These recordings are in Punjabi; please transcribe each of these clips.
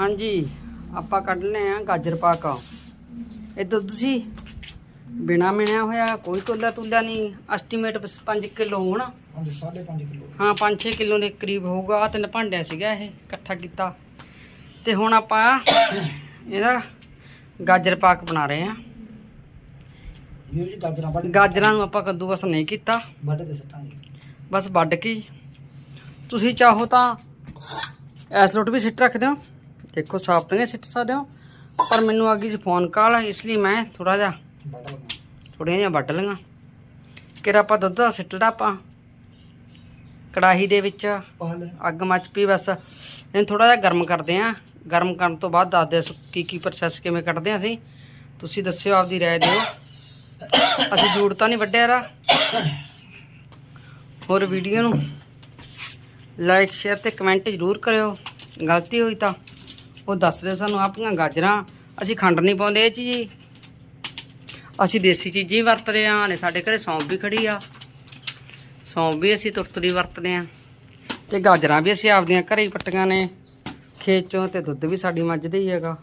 ਹਾਂਜੀ ਆਪਾਂ ਕੱਢਨੇ ਆ ਗਾਜਰ ਪਾਕ। ਇਹ ਦੁੱਧ ਸੀ ਬਿਨਾ ਮਿਣਿਆ ਹੋਇਆ ਕੋਈ ਤੋਲਾ ਤੁਲਾ ਨਹੀਂ ਐਸਟੀਮੇਟ 5 ਕਿਲੋ ਹੋਣਾ। ਹਾਂਜੀ 5.5 ਕਿਲੋ। ਹਾਂ 5-6 ਕਿਲੋ ਦੇ ਕਰੀਬ ਹੋਊਗਾ ਤਿੰਨ ਭਾਂਡਿਆ ਸੀਗਾ ਇਹ ਇਕੱਠਾ ਕੀਤਾ। ਤੇ ਹੁਣ ਆਪਾਂ ਇਹਦਾ ਗਾਜਰ ਪਾਕ ਬਣਾ ਰਹੇ ਆ। ਜੀ ਗਾਜਰਾਂ ਵੱਢ ਗਾਜਰਾਂ ਨੂੰ ਆਪਾਂ ਕੱਦੂਕਸ ਨਹੀਂ ਕੀਤਾ। ਵੱਢ ਕੇ ਸੱਟਾਂਗੇ। ਬਸ ਵੱਢ ਕੇ। ਤੁਸੀਂ ਚਾਹੋ ਤਾਂ ਐਸ ਰੋਟ ਵੀ ਸਿੱਟ ਰੱਖਦੇ ਹੋ ਦੇਖੋ ਸਾਫ਼ ਤਾਂ ਸਿੱਟ ਸਕਦੇ ਹੋ, ਪਰ ਮੈਨੂੰ ਆ ਗਈ ਸੀ ਫੋਨ ਕਾਲ, ਇਸ ਲਈ ਮੈਂ ਥੋੜਾ ਜਿਹਾ ਵੱਢ ਥੋੜ੍ਹੀਆਂ ਜਿਹੀਆਂ ਵੱਢ ਲਈਆਂ। ਕਿਰ ਆਪਾਂ ਦੁੱਧ ਦਾ ਸਿੱਟੜਾ ਆਪਾਂ? ਕੜਾਹੀ ਦੇ ਵਿੱਚ ਅੱਗ ਮੱਚ ਪਈ ਬਸ। ਇਹਨੂੰ ਥੋੜਾ ਜਿਹਾ ਗਰਮ ਕਰਦੇ ਆਂ। ਗਰਮ ਕਰਨ ਤੋਂ ਬਾਅਦ ਦੱਸਦੇ ਆ ਕੀ ਕੀ ਪ੍ਰੋਸੈਸ ਕਿਵੇਂ ਕੱਢਦੇ ਆਂ ਅਸੀਂ। ਤੁਸੀਂ ਦੱਸਿਓ ਆਪਦੀ ਰਾਏ ਦਿਓ। ਅਸੀਂ ਜੂੜ ਤਾਂ ਨਹੀਂ ਵੱਢਿਆ ਰਾ ਹੋਰ ਵੀਡੀਓ ਨੂੰ ਲਾਈਕ ਸ਼ੇਅਰ ਤੇ ਕਮੈਂਟ ਜ਼ਰੂਰ ਕਰਿਓ। ਗਲਤੀ ਹੋਈ ਤਾਂ। ਉਹ ਦੱਸ ਦਿਓ ਸਾਨੂੰ ਆਪਣੀਆਂ ਗਾਜਰਾਂ ਅਸੀਂ ਖੰਡ ਨਹੀਂ ਪਾਉਂਦੇ ਇਹ 'ਚ ਜੀ ਅਸੀਂ ਦੇਸੀ ਚੀਜ਼ਾਂ ਹੀ ਵਰਤਦੇ ਆਂ ਨੇ ਸਾਡੇ ਘਰੇ ਸੌਂਫ ਵੀ ਖੜੀ ਆ। ਸੌਂਫ ਵੀ ਅਸੀਂ ਤੁਰਤਰੀ ਵਰਤਦੇ ਆਂ ਤੇ ਗਾਜਰਾਂ ਵੀ ਅਸੀਂ ਆਪਦੀਆਂ ਘਰੇ ਹੀ ਪੱਟੀਆਂ ਨੇ। ਖੇਤ ਚੋਂ ਤੇ ਦੁੱਧ ਵੀ ਸਾਡੀ ਮੱਝ ਦਾ ਹੀ ਹੈਗਾ।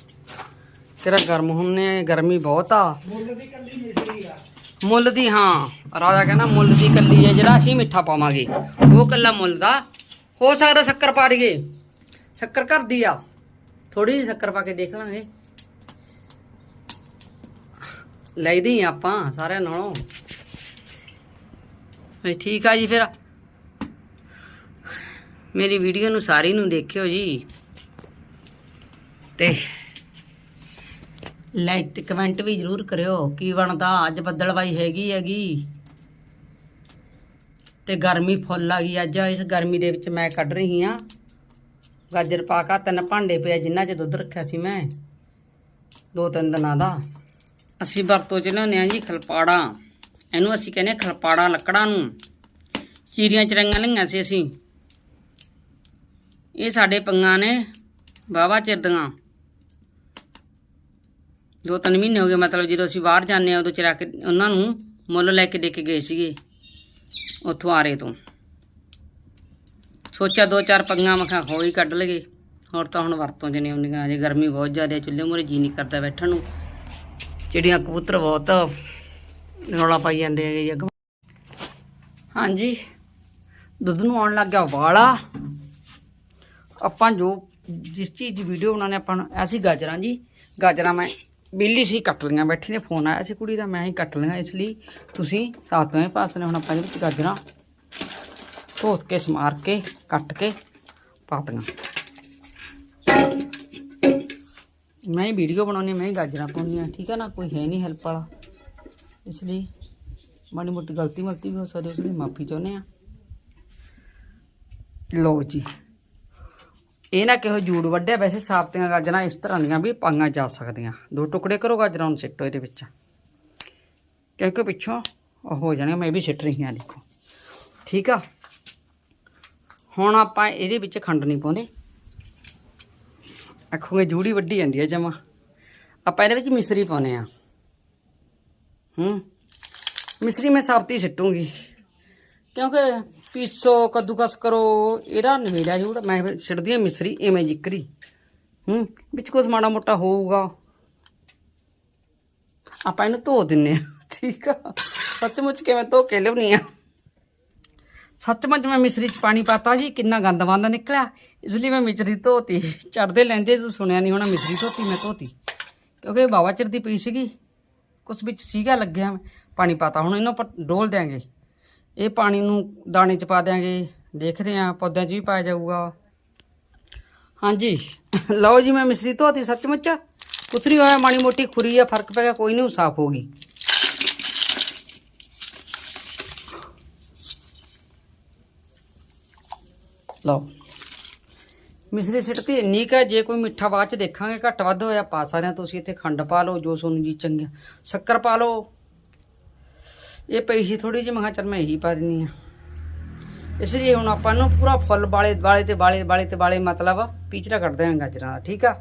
ਤੇਰਾ ਗਰਮ ਹੁੰਨੇ ਗਰਮੀ ਬਹੁਤ ਆ। ਮੁੱਲ ਦੀ ਕੱਲੀ ਮਿਸਰੀ ਆ। ਮੁੱਲ ਦੀ ਹਾਂ। ਰਾਜਾ ਕਹਿੰਦਾ ਮੁੱਲ ਦੀ ਕੱਲੀ ਹੈ ਜਿਹੜਾ ਅਸੀਂ ਮਿੱਠਾ ਪਾਵਾਂਗੇ। ਉਹ ਕੱਲਾ ਮੁੱਲ ਦਾ। ਹੋ ਸਕਦਾ ਸ਼ੱਕਰ ਪਾ ਦਈਏ। ਸ਼ੱਕਰ ਘਰ ਦੀ ਆ। ਥੋੜੀ ਜਿਹੀ ਸ਼ੱਕਰ ਪਾ ਕੇ ਦੇਖ ਲਾਂਗੇ। ਲੈਦੀ ਆਪਾਂ ਸਾਰਿਆਂ ਨਾਲੋਂ। ਵੀ ਠੀਕ ਆ ਜੀ ਫਿਰ। ਮੇਰੀ ਵੀਡੀਓ ਨੂੰ ਸਾਰੀ ਨੂੰ ਦੇਖਿਓ ਜੀ। ਤੇ ਲਾਈਕ ਤੇ ਕਮੈਂਟ ਵੀ ਜ਼ਰੂਰ ਕਰਿਓ, ਕੀ ਬਣਦਾ? ਅੱਜ ਬੱਦਲਵਾਈ ਹੈਗੀ ਹੈਗੀ। ਤੇ ਗਰਮੀ ਫੁੱਲ ਆ ਗਈ। ਅੱਜ ਇਸ ਗਰਮੀ ਦੇ ਵਿੱਚ ਮੈਂ ਕੱਢ ਰਹੀ ਹਾਂ ਗਾਜਰ ਪਾਕਾ ਤਿੰਨ ਭਾਂਡੇ ਪਿਆ ਜਿਨ੍ਹਾਂ 'ਚ ਦੁੱਧ ਰੱਖਿਆ ਸੀ ਮੈਂ। ਦੋ ਤਿੰਨ ਦਿਨਾਂ ਦਾ। ਅਸੀਂ ਵਰਤੋਂ ਚ ਲਿਆਉਂਦੇ ਹਾਂ ਜੀ ਖਲਪਾੜਾ। ਇਹਨੂੰ ਅਸੀਂ ਕਹਿੰਦੇ ਹਾਂ ਖਲਪਾੜਾ ਲੱਕੜਾਂ ਨੂੰ। ਚੀਰੀਆਂ ਚਰੰਗਾਂ ਲਈਆਂ ਸੀ ਅਸੀਂ। ਇਹ ਸਾਡੇ ਪੰਗਾਂ ਨੇ, ਵਾਹਵਾ ਚਿਰ ਦੀਆਂ। ਦੋ ਤਿੰਨ ਮਹੀਨੇ ਹੋ ਗਏ, ਮਤਲਬ ਜਦੋਂ ਅਸੀਂ ਬਾਹਰ ਜਾਂਦੇ ਆ ਉਦੋਂ ਚਰਾ ਕੇ ਉਹਨਾਂ ਨੂੰ ਮੁੱਲ ਲੈ ਕੇ ਦੇ ਕੇ ਗਏ ਸੀਗੇ, ਉੱਥੋਂ ਆਰੇ ਤੋਂ। ਸੋਚਿਆ ਦੋ ਚਾਰ ਪੰਗਾਂ ਮਖਾ ਹੋਈ ਕੱਢ ਲਗੇ ਹੋਰ ਤਾਂ ਹੁਣ ਵਰਤੋਂ ਚ ਨਹੀਂ ਅਜੇ ਗਰਮੀ ਬਹੁਤ ਜ਼ਿਆਦਾ ਚੁੱਲ੍ਹੇ ਮੂਹਰੇ ਜੀ ਨਹੀਂ ਕਰਦਾ ਬੈਠਣ ਨੂੰ। ਚਿੜੀਆਂ ਕਬੂਤਰ ਬਹੁਤ ਰੌਲਾ ਪਾਈ ਜਾਂਦੇ ਹੈਗੇ ਜੀ ਅੱਗ। ਹਾਂਜੀ, ਦੁੱਧ ਨੂੰ ਆਉਣ ਲੱਗ ਗਿਆ ਵਾਲਾ ਆਪਾਂ ਜੋ ਜਿਸ ਚੀਜ਼ ਦੀ ਵੀਡੀਓ ਬਣਾਉਣੇ ਆਪਾਂ ਐਸੀ ਗਾਜਰਾਂ ਜੀ। ਗਾਜਰਾਂ ਮੈਂ ਬਿੱਲੀ ਸੀ, ਕੱਟ ਲਈਆਂ, ਬੈਠੀ ਨੇ, ਫੋਨ ਆਇਆ ਸੀ ਕੁੜੀ ਦਾ, ਮੈਂ ਹੀ ਕੱਟ ਲਈਆਂ, ਇਸ ਲਈ ਤੁਸੀਂ ਸਾਤਵੇਂ ਪਾਸ ਨੇ ਹੁਣ ਆਪਾਂ ਇਹਦੇ ਵਿੱਚ ਗਾਜਰਾਂ ਧੋਤ ਕੇ, ਸਮਾਰ ਕੇ, ਕੱਟ ਕੇ ਪਾ ਦਿਆਂ ਮੈਂ ਹੀ ਵੀਡੀਓ ਬਣਾਉਣੀ ਮੈਂ ਹੀ ਗਾਜਰਾਂ ਪਾਉਣੀ ਆ ਠੀਕ ਹੈ ਨਾ? ਕੋਈ ਹੈ ਨਹੀਂ ਹੈਲਪ ਵਾਲਾ। ਇਸ ਲਈ ਮਾੜੀ ਮੋਟੀ ਗਲਤੀ ਮਲਤੀ ਵੀ ਹੋ ਸਕਦੀ ਉਸ ਲਈ ਮਾਫੀ ਚਾਹੁੰਦੇ ਆ ਲਓ ਜੀ। ਇਹ ਨਾ ਕਿਹੋ ਜੂੜ ਵੱਡਿਆ ਵੈਸੇ ਸਾਫਤੀਆਂ ਗਾਜਰਾਂ ਇਸ ਤਰ੍ਹਾਂ ਦੀਆਂ ਵੀ ਪਾਈਆਂ ਜਾ ਸਕਦੀਆਂ। ਦੋ ਟੁਕੜੇ ਕਰੋ ਗਾਜਰਾਂ ਨੂੰ ਸਿੱਟੋ ਇਹਦੇ ਵਿੱਚ। ਕਿਉਂਕਿ ਪਿੱਛੋਂ ਉਹ ਹੋ ਜਾਣੇ ਮੈਂ ਵੀ ਸਿੱਟ ਰਹੀ ਹਾਂ, ਦੇਖੋ। ਠੀਕ ਆ? ਹੁਣ ਆਪਾਂ ਇਹਦੇ ਵਿੱਚ ਖੰਡ ਨਹੀਂ ਪਾਉਂਦੇ। ਆਖੋਗੇ ਜੂੜੀ ਵੱਡੀ ਜਾਂਦੀ ਹੈ ਜਮਾ। ਆਪਾਂ ਇਹਦੇ ਵਿੱਚ ਮਿਸਰੀ ਪਾਉਨੇ ਆ। ਹੂੰ। ਮਿਸਰੀ ਮੈਂ ਸਾਬਤੀ ਸਿੱਟੂਗੀ। ਕਿਉਂਕਿ ਪੀਸੋ, ਕੱਦੂਕਸ ਕਰੋ, ਇਹਦਾ ਨਵੇੜਾ ਜੂੜ। ਮੈਂ ਫਿਰ ਸਿੱਟਦੀ ਹਾਂ ਮਿਸਰੀ, ਐਵੇਂ ਜਿਕਰੀ। ਹੂੰ। ਵਿੱਚ ਕੁਝ ਮਾੜਾ ਮੋਟਾ ਹੋਊਗਾ। ਆਪਾਂ ਇਹਨੂੰ ਧੋ ਦਿੰਨੇ ਆ। ਠੀਕ ਆ। ਸੱਚਮੁੱਚ ਕਿਵੇਂ ਧੋ ਕੇ ਲਿਆਉਣੀ ਆ? ਸੱਚਮੁੱਚ ਮੈਂ ਮਿਸਰੀ ਚ ਪਾਣੀ ਪਾਤਾ ਜੀ ਕਿੰਨਾ ਗੰਦ ਵਾਂਦਾ ਨਿਕਲਿਆ। ਇਸ ਲਈ ਮੈਂ ਮਿਸਰੀ ਧੋਤੀ। ਚੜਦੇ ਲੈਂਦੇ ਤੂੰ ਸੁਣਿਆ ਨਹੀਂ ਹੋਣਾ ਮਿਸਰੀ ਧੋਤੀ, ਮੈਂ ਧੋਤੀ। ਕਿਉਂਕਿ ਇਹ ਬਾਵਾ ਚਿਰ ਦੀ ਪਈ ਸੀਗੀ। ਕੁਛ ਵਿੱਚ ਸੀਗਾ, ਲੱਗਿਆ ਪਾਣੀ ਪਾਤਾ। ਹੁਣ ਇਹਨੂੰ ਆਪਾਂ ਡੋਲ ਦਿਆਂਗੇ। ਇਹ ਪਾਣੀ ਨੂੰ ਦਾਣੇ ਚ ਪਾ ਦਿਆਂਗੇ। ਦੇਖਦੇ ਆਂ, ਪੌਦਿਆਂ ਚ ਵੀ ਪਾਇਆ ਜਾਊਗਾ। ਹਾਂਜੀ। ਲਓ ਜੀ, ਮੈਂ ਮਿਸਰੀ ਧੋਤੀ ਸੱਚਮੁੱਚ। ਕੁਛ ਨਹੀਂ ਹੋਇਆ, ਮਾੜੀ ਮੋਟੀ ਖੁਰੀ ਆ, ਫ਼ਰਕ ਪੈ ਗਿਆ, ਕੋਈ ਨਹੀਂ ਸਾਫ਼ ਹੋ ਗਈ। ਲਓ। ਮਿਸਰੀ ਸਿੱਟਤੀ ਇੰਨੀ ਕਾ ਜੇ ਕੋਈ ਮਿੱਠਾ ਬਾਅਦ ਚ ਦੇਖਾਂਗੇ, ਘੱਟ ਵੱਧ ਹੋਇਆ, ਪਾ ਸਕਦੇ ਹਾਂ ਤੁਸੀਂ ਇੱਥੇ ਖੰਡ ਪਾ ਲਓ, ਜੋ ਤੁਹਾਨੂੰ ਜੀ ਚੰਗਿਆ। ਸ਼ੱਕਰ ਪਾ ਲਓ। ਇਹ ਪਈ ਸੀ ਥੋੜੀ ਜਿਹੀ, ਮੈਂ ਕਿਹਾ ਚੱਲ ਮੈਂ ਇਹੀ ਪਾ ਦਿੰਨੀ ਆ ਇਸ ਲਈ ਹੁਣ ਆਪਾਂ ਨੂੰ ਪੂਰਾ ਫੁੱਲ ਵਾਲੇ ਵਾਲੇ ਤੇ ਵਾਲੇ ਵਾਲੇ ਤੇ ਵਾਲੇ ਮਤਲਬ ਪੀਚਰਾ ਕੱਢਦੇ ਹਾਂ ਗਾਜਰਾਂ ਦਾ, ਠੀਕ ਆ?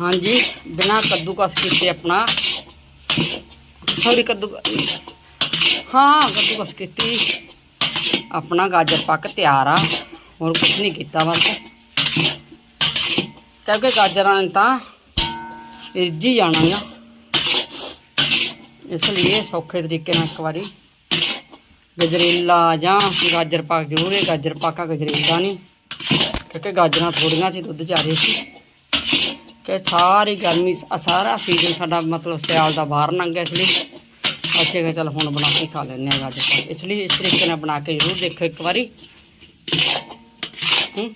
ਹਾਂਜੀ, ਬਿਨਾ ਕੱਦੂਕਸ ਕੀਤੇ ਆਪਣਾ। ਥੋੜੀ ਕੱਦੂ ਹਾਂ, ਕੱਦੂਕਸ ਕੀਤੀ। ਆਪਣਾ ਗਾਜਰ ਪੱਕ ਤਿਆਰ ਆ। ਹੋਰ ਕੁਝ ਨਹੀਂ ਕੀਤਾ ਬਸ। ਕਿਉਂਕਿ ਗਾਜਰਾਂ ਨੇ ਤਾਂ ਰਿੱਝੀ ਜਾਣਾ ਆ। ਇਸ ਲਈ ਸੌਖੇ ਤਰੀਕੇ ਨਾਲ ਇੱਕ ਵਾਰੀ ਗਜਰੇਲਾ ਜਾਂ ਗਾਜਰ ਪਾਕ, ਜ਼ਰੂਰ ਇਹ ਗਾਜਰ ਪਾਕਾ ਗਜਰੇਲਾ ਨਹੀਂ। ਕਿਉਂਕਿ ਗਾਜਰਾਂ ਥੋੜੀਆਂ ਸੀ, ਦੁੱਧ ਚਾਰੇ ਸੀ। ਕਿ ਸਾਰੀ ਗਰਮੀ, ਸਾਰਾ ਸੀਜ਼ਨ ਸਾਡਾ ਮਤਲਬ ਸਿਆਲ ਦਾ ਬਾਹਰ ਲੰਘ ਗਿਆ ਇਸ ਲਈ। ਅਸੀਂ ਕਿਹਾ ਚੱਲ ਹੁਣ ਬਣਾ ਕੇ ਖਾ ਲੈਂਦੇ ਹਾਂ ਅੱਜ ਇਸ ਲਈ ਇਸ ਤਰੀਕੇ ਨਾਲ ਬਣਾ ਕੇ ਜ਼ਰੂਰ ਦੇਖੋ ਇੱਕ ਵਾਰੀ। ਹੂੰ,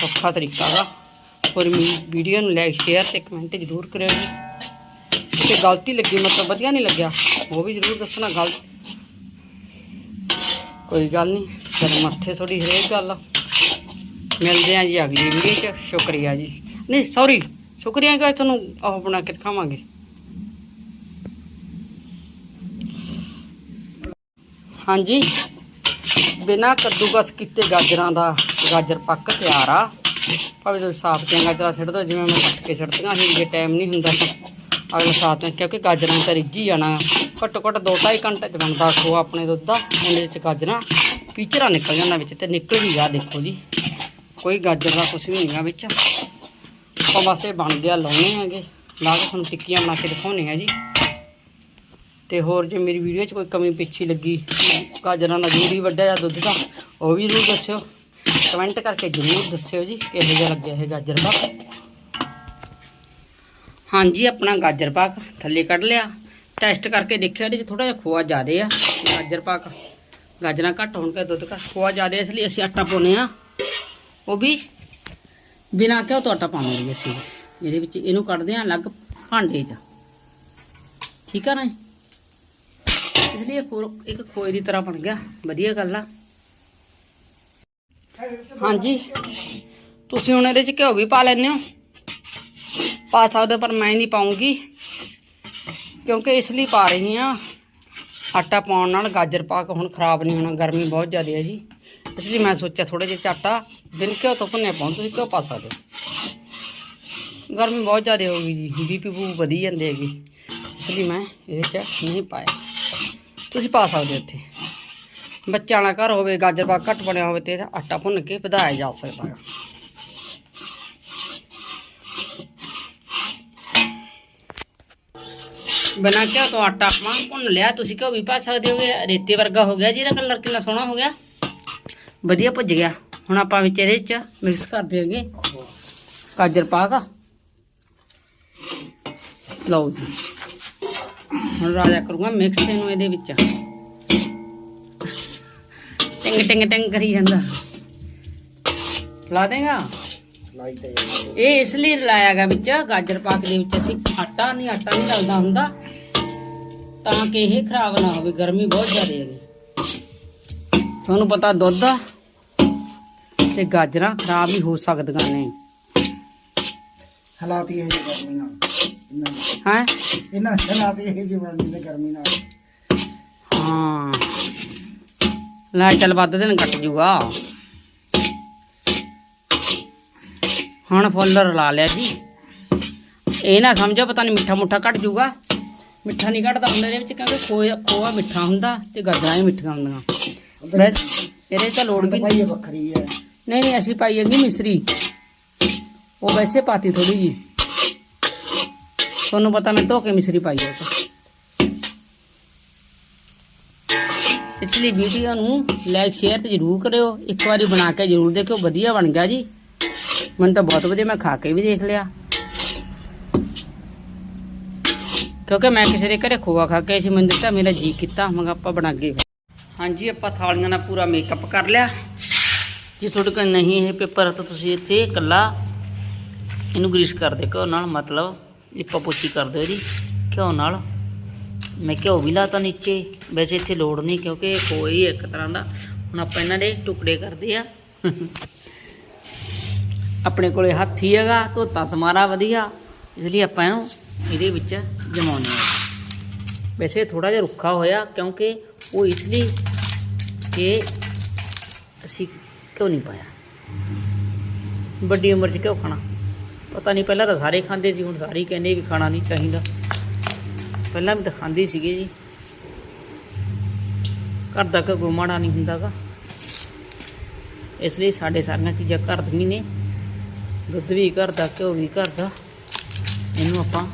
ਸੌਖਾ ਤਰੀਕਾ ਦਾ ਔਰ ਵੀਡੀਓ ਨੂੰ ਲਾਈਕ ਸ਼ੇਅਰ ਤੇ ਕਮੈਂਟ ਜ਼ਰੂਰ ਕਰਿਓ ਜੀ। ਤੇ ਗਲਤੀ ਲੱਗੀ, ਮਤਲਬ ਵਧੀਆ ਨਹੀਂ ਲੱਗਿਆ। ਉਹ ਵੀ ਜ਼ਰੂਰ ਦੱਸਣਾ ਗਲਤ। ਕੋਈ ਗੱਲ ਨਹੀਂ, ਸਿਰ ਮੱਥੇ ਥੋੜੀ ਹਰੇਕ ਗੱਲ ਆ। ਮਿਲਦੇ ਆ ਜੀ ਅਗਲੀ ਵੀਡੀਓ 'ਚ। ਸ਼ੁਕਰੀਆ ਜੀ। ਨਹੀਂ ਸੌਰੀ ਸ਼ੁਕਰੀਆ ਕਿ ਤੁਹਾਨੂੰ ਉਹ ਬਣਾ ਕੇ ਦਿਖਾਵਾਂਗੇ। ਹਾਂਜੀ। ਬਿਨਾ ਕੱਦੂਕਸ ਕੀਤੇ ਗਾਜਰਾਂ ਦਾ ਗਾਜਰ ਪੱਕ ਤਿਆਰ ਆ। ਭਾਵੇਂ ਤੁਸੀਂ ਸਾਫ਼ ਦੀਆਂ ਗਾਜਰਾਂ ਸਿੱਟ ਦਿਓ, ਜਿਵੇਂ ਮੈਂ ਕੱਟ ਕੇ ਸਿੱਟਦੀਆਂ ਸੀ, ਜੇ ਟਾਈਮ ਨਹੀਂ ਹੁੰਦਾ ਸੀ। ਅਗਲੇ ਸਾਫ਼ ਤੇ ਕਿਉਂਕਿ ਗਾਜਰਾਂ ਤਾਂ ਰਿੱਝੀ ਜਾਣਾ। ਘੱਟੋ ਘੱਟ 2.5 ਘੰਟੇ ਚ ਬਣਦਾ ਖੋ ਆਪਣੇ ਦੁੱਧ ਦਾ। ਉਹਦੇ ਵਿੱਚ ਗਾਜਰਾਂ ਪੀਚਰਾ ਨਿਕਲ ਜਾਂਦਾ ਵਿੱਚ ਤੇ ਨਿਕਲ ਵੀ ਗਿਆ, ਦੇਖੋ ਜੀ। ਕੋਈ ਗਾਜਰ ਦਾ ਕੁਝ ਵੀ ਨਹੀਂ ਆ ਵਿੱਚ। ਆਪਾਂ ਬਸ ਇਹ ਬਣ ਗਿਆ, ਲਾਉਣੇ ਹੈਗੇ। ਲਾ ਕੇ ਤੁਹਾਨੂੰ ਟਿੱਕੀਆਂ ਬਣਾ ਕੇ ਦਿਖਾਉਣੇ ਆ ਜੀ। ਤੇ ਹੋਰ ਜੇ ਮੇਰੀ ਵੀਡੀਓ 'ਚ ਕੋਈ ਕਮੀ ਪਿੱਛੀ ਲੱਗੀ, ਗਾਜਰਾਂ ਦਾ ਜੂਰੀ ਵੱਡਾ ਜਾਂ ਦੁੱਧ ਦਾ, ਉਹ ਵੀ ਜ਼ਰੂਰ ਦੱਸਿਓ। ਕਮੈਂਟ ਕਰਕੇ ਜ਼ਰੂਰ ਦੱਸਿਓ ਜੀ, ਕਿਹੋ ਜਿਹਾ ਲੱਗਿਆ ਇਹ ਗਾਜਰ ਦਾ। ਹਾਂਜੀ, ਆਪਣਾ ਗਾਜਰ ਪਾਕ ਥੱਲੇ ਕੱਢ ਲਿਆ। ਟੈਸਟ ਕਰਕੇ ਦੇਖਿਆ ਇਹਦੇ 'ਚ ਥੋੜਾ ਜਿਹਾ ਖੋਆ ਜ਼ਿਆਦੇ ਆ। ਗਾਜਰ ਪਾਕ ਗਾਜਰਾਂ ਘੱਟ ਹੋਣ ਕਰਕੇ ਦੁੱਧ ਘੱਟ ਖੋਆ ਜ਼ਿਆਦੇ ਇਸ ਲਈ ਅਸੀਂ ਆਟਾ ਪਾਉਂਦੇ ਆ ਉਹ ਵੀ ਬਿਨਾਂ ਘਿਓ ਤੋਂ ਆਟਾ ਪਾਵਾਂਗੇ ਅਸੀਂ। ਇਹਦੇ ਵਿੱਚ ਇਹਨੂੰ ਕੱਢਦੇ ਆ ਅਲੱਗ ਭਾਂਡੇ 'ਚ। ਠੀਕ ਆ ਨਾ ਇਸ ਲਈ ਖੋ- ਇੱਕ ਖੋਏ ਦੀ ਤਰ੍ਹਾਂ ਬਣ ਗਿਆ। ਵਧੀਆ ਗੱਲ ਆ। ਹਾਂਜੀ। ਤੁਸੀਂ ਹੁਣ ਇਹਦੇ 'ਚ ਘਿਓ ਵੀ ਪਾ ਲੈਂਦੇ ਹੋ। ਪਾ ਸਕਦੇ ਹੋ, ਪਰ ਮੈਂ ਨਹੀਂ ਪਾਉਂਗੀ। ਕਿਉਂਕਿ ਇਸ ਲਈ ਪਾ ਰਹੀ ਹਾਂ। ਆਟਾ ਪਾਉਣ ਨਾਲ ਗਾਜਰ ਪਾ ਕੇ ਹੁਣ ਖਰਾਬ ਨਹੀਂ ਹੋਣਾ ਗਰਮੀ ਬਹੁਤ ਜ਼ਿਆਦਾ ਹੈ ਜੀ। ਇਸ ਲਈ ਮੈਂ ਸੋਚਿਆ ਥੋੜਾ ਜਿਹਾ ਆਟਾ ਬਿਨ ਘਿਓ ਤੋਂ ਭੁੰਨਿਆ ਪਾਉਂ ਤੁਸੀਂ ਘਿਓ ਪਾ ਸਕਦੇ ਹੋ। ਗਰਮੀ ਬਹੁਤ ਜ਼ਿਆਦਾ ਹੋ ਗਈ ਜੀ। ਬੀਪੀ ਬੂ ਵਧੀ ਜਾਂਦੇ ਹੈਗੀ। ਇਸ ਲਈ ਮੈਂ ਇਹਦੇ 'ਚ ਨਹੀਂ ਪਾਇਆ। ਤੁਸੀਂ ਪਾ ਸਕਦੇ ਹੋ ਇੱਥੇ। ਬੱਚਿਆਂ ਵਾਲਾ ਘਰ ਹੋਵੇ, ਗਾਜਰ ਪਾਕ ਘੱਟ ਬਣਿਆ ਹੋਵੇ ਤੇ ਆਟਾ ਭੁੰਨ ਕੇ ਵਧਾਇਆ ਜਾ ਸਕਦਾ ਹੈ। ਬਣਾ ਕੇ ਤੋਂ ਆਟਾ ਆਪਾਂ ਭੁੰਨ ਲਿਆ। ਤੁਸੀਂ ਘਿਓ ਵੀ ਪਾ ਸਕਦੇ ਹੋਗੇ। ਰੇਤੇ ਵਰਗਾ ਹੋ ਗਿਆ। ਜਿਹਦਾ ਕਲਰ ਕਿੰਨਾ ਸੋਹਣਾ ਹੋ ਗਿਆ। ਵਧੀਆ ਭੁੱਜ ਗਿਆ। ਹੁਣ ਆਪਾਂ ਵਿੱਚ ਇਹਦੇ ਚ ਮਿਕਸ ਕਰ ਦਿਆਂਗੇ। ਗਾਜਰ ਪਾਕ। ਲਓ ਜੀ। ਹੁਣ ਰਾਜਾ ਕਰੂੰਗਾ ਮਿਕਸ ਇਹਨੂੰ ਇਹਦੇ ਵਿੱਚ। ਟਿੰਗ ਟਿੰਗ ਟਿੰਗ ਕਰੀ ਜਾਂਦਾ। ਲਾ ਦੇਗਾ? ਇਹ ਇਸ ਲਈ ਰਲਾਇਆਗਾ ਵਿੱਚ ਗਾਜਰ ਪਾਕ ਦੇ ਵਿੱਚ ਅਸੀਂ ਆਟਾ ਨਹੀਂ ਆਟਾ ਨਹੀਂ ਡਲਦਾ ਹੁੰਦਾ। ਤਾਂ ਕਿ ਇਹ ਖਰਾਬ ਨਾ ਹੋਵੇ ਗਰਮੀ ਬਹੁਤ ਜ਼ਿਆਦਾ ਹੈਗੀ। ਤੁਹਾਨੂੰ ਪਤਾ ਦੁੱਧ ਤੇ ਗਾਜਰਾਂ ਖਰਾਬ ਵੀ ਹੋ ਸਕਦੀਆਂ ਨੇ। ਹਾਲਾਤ ਇਹ ਜਿਹੇ ਗਰਮੀ ਨਾਲ। ਹੈ? ਇਹਨਾਂ ਦੇ ਹਾਲਾਤ ਇਹ ਜਿਹੇ ਬਣਦੇ ਨੇ ਗਰਮੀ ਨਾਲ। ਹਾਂ। ਲੈ ਚੱਲ ਵੱਧ ਦਿਨ ਕੱਟ ਜੂਗਾ। ਹੁਣ ਫੁੱਲ ਰਲਾ ਲਿਆ ਜੀ। ਇਹ ਨਾ ਸਮਝੋ ਪਤਾ ਨਹੀਂ ਮਿੱਠਾ ਮੁੱਠਾ ਘਟ ਜੂਗਾ। ਮਿੱਠਾ ਨਹੀਂ ਘਟਦਾ ਹੁੰਦਾ ਇਹਦੇ ਵਿੱਚ ਕਿਉਂਕਿ ਖੋਆ ਖੋਆ ਮਿੱਠਾ ਹੁੰਦਾ ਤੇ ਗਾਜਰਾਂ ਵੀ ਮਿੱਠੀਆਂ ਹੁੰਦੀਆਂ। ਬਸ ਇਹਦੇ ਤਾਂ ਲੋੜ ਵੀ ਇਹ ਵੱਖਰੀ ਹੈ ਨਹੀਂ ਨਹੀਂ ਅਸੀਂ ਪਾਈ ਹੈਗੀ ਮਿਸਰੀ। ਉਹ ਵੈਸੇ ਪਾਤੀ ਥੋੜੀ ਜੀ। ਤੁਹਾਨੂੰ ਪਤਾ ਮੈਂ ਧੋ ਕੇ ਮਿਸਰੀ ਪਾਈ ਹੈ ਉਹ ਇਸ ਲਈ ਵੀਡੀਓ ਨੂੰ ਲਾਈਕ ਸ਼ੇਅਰ ਤੇ ਜ਼ਰੂਰ ਕਰਿਓ। ਇੱਕ ਵਾਰੀ ਬਣਾ ਕੇ ਜ਼ਰੂਰ ਦੇਖਿਓ। ਵਧੀਆ ਬਣ ਗਿਆ ਜੀ। ਮੈਨੂੰ ਤਾਂ ਬਹੁਤ ਵਧੀਆ, ਮੈਂ ਖਾ ਕੇ ਵੀ ਦੇਖ ਲਿਆ। ਕਿਉਂਕਿ ਮੈਂ ਕਿਸੇ ਦੇ ਘਰੇ ਖੋਆ ਖਾ ਕੇ ਸੀ, ਮੈਨੂੰ ਦਿੱਤਾ ਮੇਰਾ ਜੀ ਕੀਤਾ। ਮੈਂ ਕਿਹਾ ਆਪਾਂ ਬਣਾ ਕੇ ਹਾਂਜੀ, ਆਪਾਂ ਥਾਲੀਆਂ ਨਾਲ ਪੂਰਾ ਮੇਕਅਪ ਕਰ ਲਿਆ। ਜੇ, ਤੁਹਾਡੇ ਕੋਲ ਨਹੀਂ ਇਹ ਪੇਪਰ ਤਾਂ ਤੁਸੀਂ ਇੱਥੇ ਇਕੱਲਾ ਇਹਨੂੰ ਗ੍ਰੀਸ ਕਰ ਦੇ ਘਿਓ ਨਾਲ, ਮਤਲਬ ਲਿਪਾ ਪੋਚੀ ਕਰ ਦਿਓ ਇਹਦੀ ਘਿਓ ਨਾਲ ਮੈਂ ਘਿਓ ਵੀ ਲਾਤਾ ਨੀਚੇ ਵੈਸੇ ਇੱਥੇ ਲੋੜ ਨਹੀਂ ਕਿਉਂਕਿ ਕੋਈ ਇੱਕ ਤਰ੍ਹਾਂ ਦਾ ਹੁਣ ਆਪਾਂ ਇਹਨਾਂ ਦੇ ਟੁਕੜੇ ਕਰਦੇ ਆ ਆਪਣੇ ਕੋਲੇ ਹੱਥੀ ਹੈਗਾ ਧੋਤਾ ਸਮਾਰਾ ਵਧੀਆ ਇਸ ਲਈ ਆਪਾਂ ਇਹਨੂੰ ਇਹਦੇ ਵਿੱਚ ਜਮਾਉਣੇ ਆ ਵੈਸੇ ਥੋੜਾ ਜਿਹਾ ਰੁੱਖਾ ਹੋਇਆ ਕਿਉਂਕਿ ਉਹ ਇਸ ਲਈ ਕਿ ਅਸੀਂ ਕਿਉਂ ਨਹੀਂ ਪਾਇਆ ਵੱਡੀ ਉਮਰ 'ਚ ਕਿਉਂ ਖਾਣਾ ਪਤਾ ਨਹੀਂ, ਪਹਿਲਾਂ ਤਾਂ ਸਾਰੇ ਖਾਂਦੇ ਸੀ, ਹੁਣ ਸਾਰੇ ਹੀ ਕਹਿੰਦੇ ਵੀ ਖਾਣਾ ਨਹੀਂ ਚਾਹੀਦਾ। ਪਹਿਲਾਂ ਵੀ ਤਾਂ ਖਾਂਦੇ ਸੀਗੇ ਜੀ। ਘਰ ਦਾ ਕੋਈ ਮਾੜਾ ਨਹੀਂ ਹੁੰਦਾਗਾ। ਇਸ ਲਈ ਸਾਡੇ ਸਾਰੀਆਂ ਚੀਜ਼ਾਂ ਘਰ ਦੀਆਂ ਨੇ। ਦੁੱਧ ਵੀ ਘਰ ਦਾ, ਘਿਓ ਵੀ ਘਰ ਦਾ। ਇਹਨੂੰ ਆਪਾਂ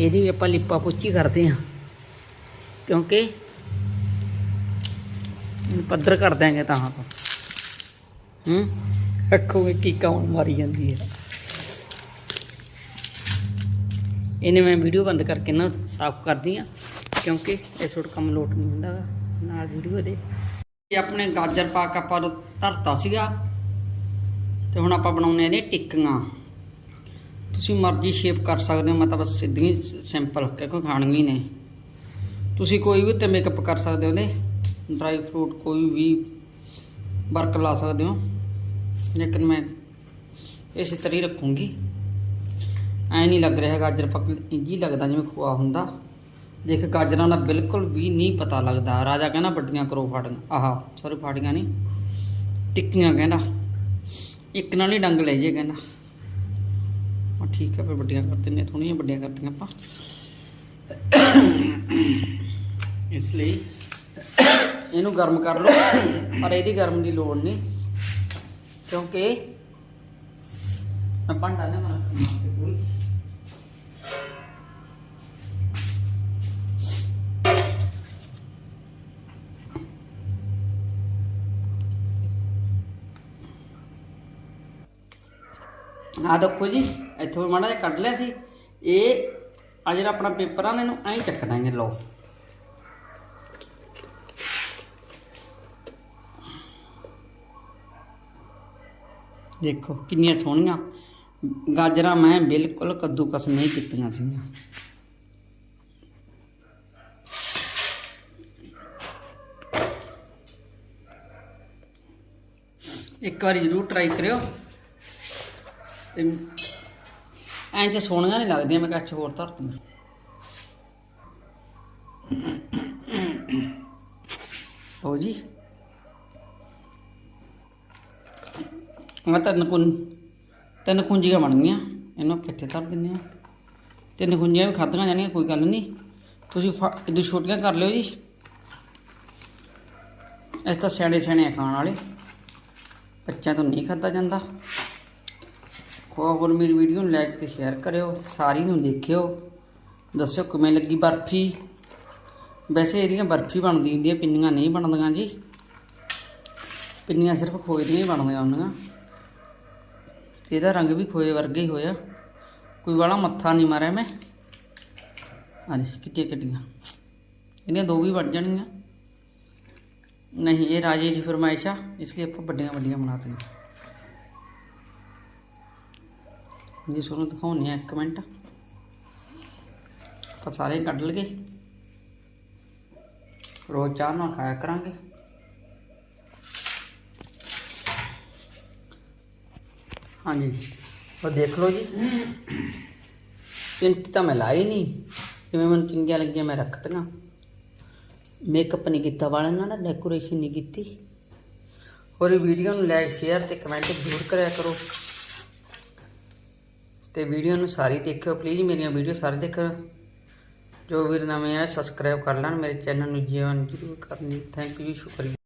ਇਹਦੀ ਵੀ ਆਪਾਂ ਲਿਪਾ ਪੁੱਚੀ ਕਰਦੇ ਹਾਂ। ਕਿਉਂਕਿ ਪੱਧਰ ਕਰ ਦਿਆਂਗੇ ਤਾਂ ਆਪਾਂ। ਹੂੰ? ਰੱਖੋਗੇ ਕੀ ਕੌਣ ਮਾਰੀ ਜਾਂਦੀ ਹੈ? ਇਹਨੇ ਮੈਂ ਵੀਡੀਓ ਬੰਦ ਕਰਕੇ ਨਾ ਸਾਫ਼ ਕਰਦੀ ਆ ਕਿਉਂਕਿ ਇਹ ਛੋਟ ਕੰਮ ਲੋਟ ਨਹੀਂ ਹੁੰਦਾ ਗਾ। ਨਾਲ ਵੀਡੀਓ ਦੇ। ਇਹ ਆਪਣੇ ਗਾਜਰ ਪਾਕ ਆਪਾਂ ਉਦੋਂ ਧਰਤਾ ਸੀਗਾ, ਤੇ ਹੁਣ ਆਪਾਂ ਬਣਾਉਣੇ ਨੇ ਟਿੱਕੀਆਂ। ਤੁਸੀਂ ਮਰਜ਼ੀ ਸ਼ੇਪ ਕਰ ਸਕਦੇ ਹੋ ਮੈਂ ਤਾਂ ਬਸ ਸਿੱਧੀਆਂ ਸਿੰਪਲ ਕਿਉਂਕਿ ਖਾਣੀਆਂ ਹੀ ਨੇ। ਤੁਸੀਂ ਕੋਈ ਵੀ ਉੱਤੇ ਮੇਕਅਪ ਕਰ ਸਕਦੇ ਹੋ ਨੇ ਡਰਾਈ ਫਰੂਟ ਕੋਈ ਵੀ ਵਰਕ ਲਾ ਸਕਦੇ ਹੋ। ਲੇਕਿਨ ਮੈਂ ਇਸੇ ਤਰ੍ਹਾਂ ਹੀ ਰੱਖੂੰਗੀ। ਐ ਨਹੀਂ ਲੱਗ ਰਿਹਾ ਗਾਜਰ ਪੱਕ ਇੰਜੀ ਲੱਗਦਾ ਜਿਵੇਂ ਖੋਆ ਹੁੰਦਾ। ਦੇਖ ਗਾਜਰਾਂ ਦਾ ਬਿਲਕੁਲ ਵੀ ਨਹੀਂ ਪਤਾ ਲੱਗਦਾ। ਰਾਜਾ ਕਹਿੰਦਾ ਵੱਡੀਆਂ ਕਰੋ ਫਾੜੀਆਂ ਆਹ ਸੌਰੀ ਫਾੜੀਆਂ ਨਹੀਂ। ਟਿੱਕੀਆਂ ਕਹਿੰਦਾ। ਇੱਕ ਨਾਲ ਹੀ ਡੰਗ ਲੈ ਜੇ ਕਹਿੰਦਾ। ਆ ਠੀਕ ਹੈ ਫਿਰ ਵੱਡੀਆਂ ਕਰ ਦਿੰਦੇ ਹਾਂ, ਥੋੜ੍ਹੀਆਂ ਵੱਡੀਆਂ ਕਰਤੀਆਂ ਆਪਾਂ। ਇਸ ਲਈ ਇਹਨੂੰ ਗਰਮ ਕਰ ਲਓ ਪਰ ਇਹਦੀ ਗਰਮ ਦੀ ਲੋੜ ਨਹੀਂ। ਕਿਉਂਕਿ ਭਾਂਡਾ ਨਾ ਮਾਰ ਕੋਈ ਆ ਦੇਖੋ ਜੀ, ਇੱਥੋਂ ਮਾੜਾ ਜਿਹਾ ਕੱਢ ਲਿਆ ਸੀ। ਇਹ ਆ ਜਿਹੜਾ ਆਪਣਾ ਪੇਪਰ ਆ, ਇਹਨੂੰ ਐਂ ਚੱਕ ਦਾਂਗੇ ਲਓ। ਦੇਖੋ, ਕਿੰਨੀਆਂ ਸੋਹਣੀਆਂ। ਗਾਜਰਾਂ ਮੈਂ ਬਿਲਕੁਲ ਕੱਦੂਕਸ ਨਹੀਂ ਕੀਤੀਆਂ ਸੀਗੀਆਂ। ਇੱਕ ਵਾਰੀ ਜ਼ਰੂਰ ਟਰਾਈ ਕਰਿਓ। ਤੇ ਐਂ ਚ ਸੋਹਣੀਆਂ ਨਹੀਂ ਲੱਗਦੀਆਂ, ਮੈਂ ਕੱਚ ਹੋਰ ਧਰ ਦੂੰ ਹੋ ਜੀ। ਮੈਂ ਤਿੰਨ ਕੁੰ, ਤਿੰਨ ਖੁੰਜੀਆਂ ਬਣ ਗਈਆਂ ਇਹਨੂੰ ਆਪਾਂ ਇੱਥੇ ਧਰ ਦਿੰਨੇ ਆ ਤਿੰਨ ਖੁੰਜੀਆਂ ਵੀ ਖਾਧੀਆਂ ਜਾਣੀਆਂ, ਕੋਈ ਗੱਲ ਨਹੀਂ। ਤੁਸੀਂ ਫ- ਇਹਦੀ ਛੋਟੀਆਂ ਕਰ ਲਿਓ ਜੀ। ਇਸ ਤਾਂ ਸਿਆਣੇ ਸਿਆਣੇ ਆ ਖਾਣ ਵਾਲੇ। ਬੱਚਿਆਂ ਤੋਂ ਨਹੀਂ ਖਾਧਾ ਜਾਂਦਾ। ਖੋ ਹੋਰ ਮੇਰੀ ਵੀਡੀਓ ਨੂੰ ਲਾਈਕ ਤੇ ਸ਼ੇਅਰ ਕਰਿਓ। ਸਾਰੀ ਨੂੰ ਦੇਖਿਓ। ਦੱਸਿਓ ਕਿਵੇਂ ਲੱਗੀ ਬਰਫੀ। ਵੈਸੇ ਇਹਦੀਆਂ ਬਰਫੀ ਬਣਦੀ ਹੁੰਦੀ ਹੈ ਪਿੰਨੀਆਂ ਨਹੀਂ ਬਣਦੀਆਂ ਜੀ। ਪਿੰਨੀਆਂ ਸਿਰਫ ਖੋਏ ਦੀਆਂ ਹੀ ਬਣਦੀਆਂ ਹੁੰਦੀਆਂ। ਤੇ ਇਹਦਾ ਰੰਗ ਵੀ ਖੋਏ ਵਰਗਾ ਹੀ ਹੋਇਆ। ਕੋਈ ਵਾਲਾ ਮੱਥਾ ਨਹੀਂ ਮਾਰਿਆ ਮੈਂ। ਹਾਂਜੀ ਕਿੱਟੀਆਂ ਕਿੱਟੀਆਂ। ਇਹਨੇ ਦੋ ਵੀ ਵੱਢ ਜਾਣੀਆਂ। ਨਹੀਂ, ਇਹ ਰਾਜੇ ਦੀ ਫਰਮਾਇਸ਼ ਆ, ਇਸ ਲਈ ਆਪਾਂ ਵੱਡੀਆਂ ਵੱਡੀਆਂ ਬਣਾਤੀਆਂ ਜੀ ਤੁਹਾਨੂੰ ਦਿਖਾਉਣੀ ਆ ਇੱਕ ਮਿੰਟ। ਆਪਾਂ ਸਾਰੇ ਕੱਢ ਲਗੇ ਰੋਜ਼ ਚਾਹ ਨਾਲ ਖਾਇਆ ਕਰਾਂਗੇ। ਹਾਂਜੀ। ਉਹ ਦੇਖ ਲਓ ਜੀ ਟਿੰਟ ਤਾਂ ਮੈਂ ਲਾਈ ਨਹੀਂ ਜਿਵੇਂ ਮੈਨੂੰ ਚੰਗੀਆਂ ਲੱਗੀਆਂ, ਮੈਂ ਰੱਖਤੀਆਂ। ਮੇਕਅਪ ਨਹੀਂ ਕੀਤਾ ਵਾਲਿਆਂ ਨਾਲ ਨਾ ਡੈਕੋਰੇਸ਼ਨ ਨਹੀਂ ਕੀਤੀ। ਹੋਰ ਇਹ ਵੀਡੀਓ ਨੂੰ ਲਾਈਕ ਸ਼ੇਅਰ ਤੇ ਕਮੈਂਟ ਜ਼ਰੂਰ ਕਰਿਆ ਕਰੋ। ਤੇ ਵੀਡੀਓ ਨੂੰ ਸਾਰੀ ਦੇਖਿਓ। ਪਲੀਜ਼ ਮੇਰੀਆਂ ਵੀਡੀਓ ਸਾਰੀ ਦੇਖਿਓ। ਜੋ ਵੀਰ ਨਵੇਂ ਆ ਸਬਸਕ੍ਰਾਈਬ ਕਰ ਲੈਣ। ਮੇਰੇ ਚੈਨਲ ਨੂੰ ਜੀਵਨ ਜ਼ਰੂਰ ਕਰਨੀ। ਥੈਂਕ ਯੂ ਸ਼ੁਕਰੀਆ।